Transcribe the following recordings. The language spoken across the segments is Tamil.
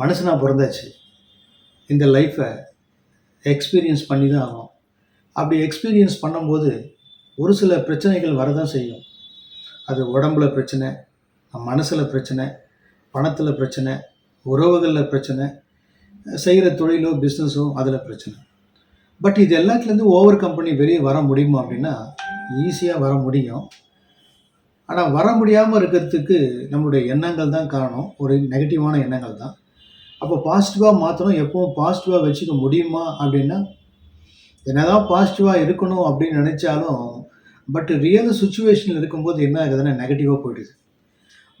மனுஷனாக பிறந்தாச்சு. இந்த லைஃப்பை எக்ஸ்பீரியன்ஸ் பண்ணி தான் ஆகணும். அப்படி எக்ஸ்பீரியன்ஸ் பண்ணும்போது ஒரு சில பிரச்சனைகள் வரதான் செய்யும். அது உடம்புல பிரச்சனை மனசில் பிரச்சனை பணத்தில் பிரச்சனை உறவுகளில் பிரச்சனை செய்கிற தொழிலோ பிஸ்னஸோ அதில் பிரச்சனை. பட் இது எல்லாத்துலேருந்து ஓவர் கம்பெனி வெளியே வர முடியுமா அப்படின்னா ஈஸியாக வர முடியும். ஆனால் வர முடியாமல் இருக்கிறதுக்கு நம்மளுடைய எண்ணங்கள் தான் காரணம். ஒரு நெகட்டிவான எண்ணங்கள் தான். அப்போ பாசிட்டிவாக மாற்றணும் எப்பவும் பாசிட்டிவாக வச்சுக்க முடியுமா அப்படின்னா என்னதான் பாசிட்டிவாக இருக்கணும் அப்படின்னு நினச்சாலும் பட் ரியல் சுச்சுவேஷனில் இருக்கும்போது என்ன ஆகுதுன்னா நெகட்டிவாக போயிடுது.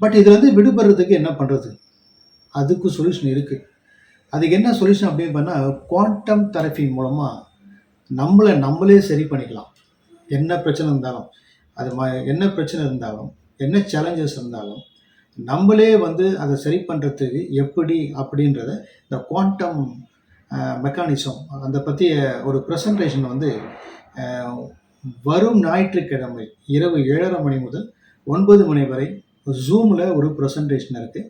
பட் இதில் வந்து விடுபடுறதுக்கு என்ன பண்ணுறது அதுக்கு சொல்யூஷன் இருக்குது அதுக்கு என்ன சொல்யூஷன் அப்படின்னு பண்ணால் குவாண்டம் தெரப்பி மூலமாக நம்மளை நம்மளே சரி பண்ணிக்கலாம். என்ன பிரச்சனை இருந்தாலும் அது ம என்ன பிரச்சனை இருந்தாலும் என்ன சேலஞ்சஸ் இருந்தாலும் நம்மளே வந்து அதை சரி பண்ணுறதுக்கு எப்படி அப்படின்றத இந்த குவாண்டம் மெக்கானிசம் அதை பற்றிய ஒரு ப்ரெசன்டேஷன் வந்து வரும் ஞாயிற்றுக்கிழமை இரவு ஏழரை மணி முதல் ஒன்பது மணி வரை ஜூமில் ஒரு ப்ரெசன்டேஷன் இருக்குது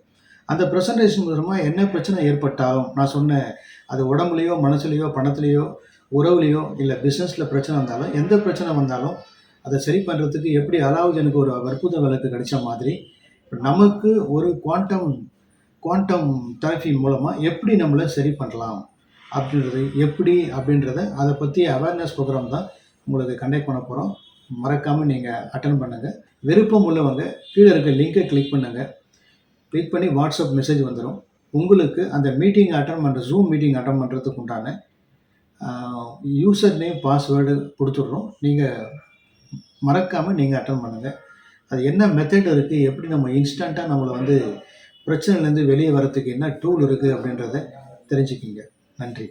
அந்த ப்ரெசன்டேஷன் மூலமாக என்ன பிரச்சனை ஏற்பட்டாலும் நான் சொன்ன அது உடம்புலையோ மனசுலையோ பணத்துலேயோ உறவுலையோ இல்லை பிஸ்னஸில் பிரச்சனை வந்தாலும் எந்த பிரச்சனை வந்தாலும் அதை சரி பண்ணுறதுக்கு எப்படி அலாவுதனுக்கு ஒரு அற்புத விளக்கு கிடைச்ச மாதிரி நமக்கு ஒரு குவாண்டம் குவாண்டம் தெரப்பி மூலமாக எப்படி நம்மளை சரி பண்ணலாம்? அப்படின்றது எப்படி அப்படின்றத அதை பற்றி அவேர்னஸ் ப்ரோக்ராம் தான் உங்களுக்கு கண்டக்ட் பண்ண போகிறோம் மறக்காமல் நீங்கள் அட்டன் பண்ணுங்கள் விருப்பம் உள்ளவங்க கீழே இருக்க லிங்கை கிளிக் பண்ணுங்கள் கிளிக் பண்ணி வாட்ஸ்அப் மெசேஜ் வந்துடும் உங்களுக்கு அந்த மீட்டிங் அட்டன் பண்ணுற ஜூம் மீட்டிங் அட்டன் பண்ணுறதுக்கு உண்டான யூசர் நேம் பாஸ்வேர்டு கொடுத்துட்றோம். நீங்கள் மறக்காமல் நீங்கள் அட்டன் பண்ணுங்கள் அது என்ன மெத்தட் இருக்குது எப்படி நம்ம இன்ஸ்டண்ட்டாக நம்மளை வந்து பிரச்சனையிலேருந்து வெளியே வரத்துக்கு என்ன டூல் இருக்குது அப்படின்றத தெரிஞ்சுக்கிங்க. நன்றி.